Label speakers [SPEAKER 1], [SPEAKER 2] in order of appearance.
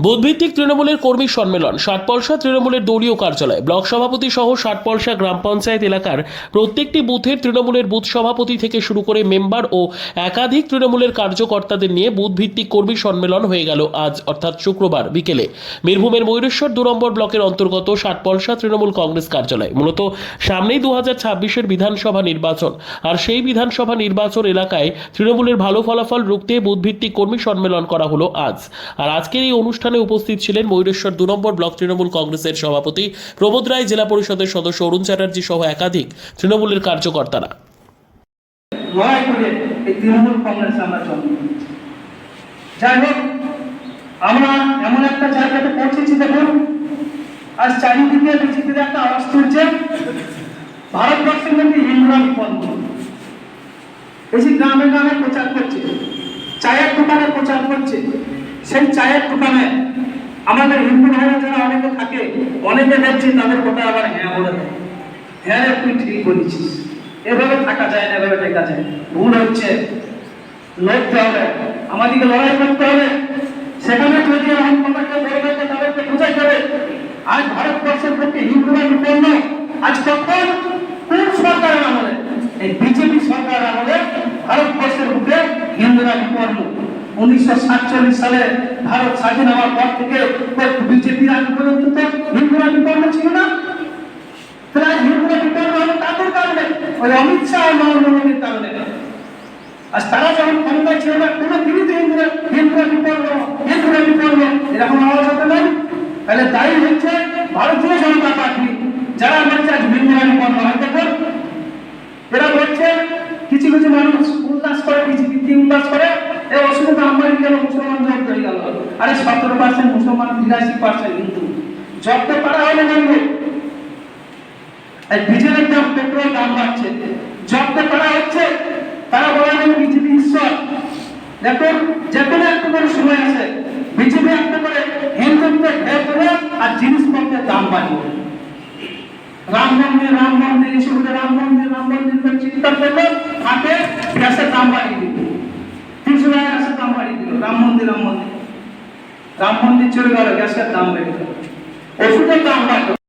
[SPEAKER 1] বুধভিত্তিক তৃণমূলের কর্মী সম্মেলন ষাটপলসা তৃণমূলের দলীয় কার্যালয়, ব্লক সভাপতি সহ ষাটপলসা গ্রাম পঞ্চায়েত এলাকার প্রত্যেকটি বুথের তৃণমূলের বুথ সভাপতি থেকে শুরু করে মেম্বার ও একাধিক তৃণমূলের কার্যকর্তাদের নিয়ে বুধভিত্তিক কর্মী সম্মেলন হয়ে গেল আজ, অর্থাৎ শুক্রবার বিকেলে। বীরভূমের ময়ূরেশ্বর দু নম্বর ব্লকের অন্তর্গত ষাটপলসা তৃণমূল কংগ্রেস কার্যালয়, মূলত সামনেই দু হাজার ছাব্বিশের বিধানসভা নির্বাচন, আর সেই বিধানসভা নির্বাচন এলাকায় তৃণমূলের ভালো ফলাফল রুখতে বুধভিত্তিক কর্মী সম্মেলন করা হলো আজ। আর আজকের এই অনুষ্ঠানে উপস্থিত ছিলেন ময়ূরেশ্বর দু নম্বর ব্লক তৃণমূল কংগ্রেসের সভাপতি প্রবোধ রায়, জেলা পরিষদের সদস্য অরুণ চ্যাটার্জি সহ একাধিক তৃণমূলের কার্যকর্তারা।
[SPEAKER 2] আমরা এমন একটা জায়গাতে পৌঁছেছি, দেখুন। আজ চারিদিকে একটা আওয়াজ তুলছে ভারতবর্ষের মধ্যে এই যে গ্রামে গ্রামে প্রচার করছে, চায়ের দোকানে প্রচার করছে সেই চায়ের দোকানে আমাদের হিন্দু ভাইরা যারা অনেকে থাকে, অনেকে দেখছি তাদের কথা আবার হ্যাঁ বলে দেয়। হ্যাঁ তুই ঠিক বলেছিস। এভাবে থাকা যায় না, এভাবে টেকা যায়। ভুল হচ্ছে, লড়তে হবে। আমাদেরকে লড়াই করতে হবে। সেখানে যদি রাম কথাকে বলবে তাদেরকে বোঝাই হবে আজ ভারতবর্ষের পক্ষে হিন্দুরা বিপন্ন আজ কখন কোন সরকারের আমলে, এই বিজেপি সরকার আমলে ভারতবর্ষের বুকে হিন্দুরা বিপন্ন। উনিশশো সাতচল্লিশ সালে ভারত স্বাধীন হওয়ার থেকে বিজেপির ছিল না। ওই অমিত শাহ নরেন্দ্র মোদীর আর তারা যখন ক্ষমতায় ছিল না, কোনো দিনই আওয়াজ হতে তাহলে দায়ী হচ্ছে ভারতীয় জনতা পার্টি, যারা বলছে আজ হিন্দুরা বিপন্ন হয় দেখুন এরা বলছে কিছু কিছু মানুষ উল্লাস করে বিজেপি কি উল্লাস করে এ অসুবিধা আমার গেল মুসলমান জব্দ হয়ে গেল আরে সতেরো পার্সেন্ট মুসলমান বিরাশি পার্সেন্ট হিন্দু। জব্দ করা হলে জানবে ডিজেলের দাম পেট্রোল দাম বাড়ছে। জব্দ করা হচ্ছে? তারা বলে যে বিজেপি ঈশ্বর। দেখুন যে কোনো একটা করে সময় আছে। বিজেপি একটা করে হিন্দুত্বে ঢের দেবে আর জিনিসপত্রের দাম বাড়বে রাম মন্দির রাম মন্দির বলে রাম মন্দির রাম মন্দির করে চিন্তা করল, হাতে গ্যাসের দাম বাড়িয়ে দিল। তিনশো টাকা গ্যাসের দাম বাড়িয়ে দিল। রাম মন্দির রাম মন্দির। রাম মন্দির চলে গেল গ্যাসের দাম বেড়ে গেল। ওষুধের দাম বাড়লো।